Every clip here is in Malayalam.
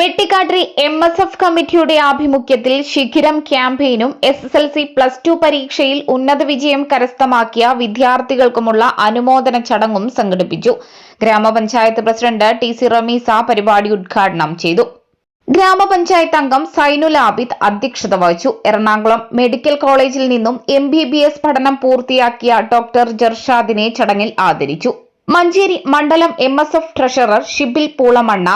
വെട്ടിക്കാട്ടിൽ എം എസ് എഫ് കമ്മിറ്റിയുടെ ആഭിമുഖ്യത്തിൽ ശിഖിരം ക്യാമ്പയിനും S S L C plus two പരീക്ഷയിൽ ഉന്നത വിജയം കരസ്ഥമാക്കിയ വിദ്യാർത്ഥികൾക്കുമുള്ള അനുമോദന ചടങ്ങും സംഘടിപ്പിച്ചു. ഗ്രാമപഞ്ചായത്ത് പ്രസിഡന്റ് ടി സി റമീസ പരിപാടി ഉദ്ഘാടനം ചെയ്തു. ഗ്രാമപഞ്ചായത്ത് അംഗം സൈനുൽ ആബിദ് അധ്യക്ഷത വഹിച്ചു. എറണാകുളം മെഡിക്കൽ കോളേജിൽ നിന്നും എം ബി ബി എസ് പഠനം പൂർത്തിയാക്കിയ ഡോക്ടർ ജർഷാദിനെ ചടങ്ങിൽ ആദരിച്ചു. മഞ്ചേരി മണ്ഡലം M S F treasurer Shibil Poolamanna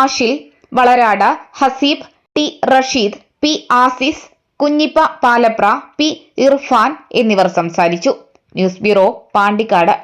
Ashil Valarad Haseeb T Rasheed P Aziz Kunhippa Palapra P Irfan എന്നിവർ സംസാരിച്ചു. News bureau Pandikkad.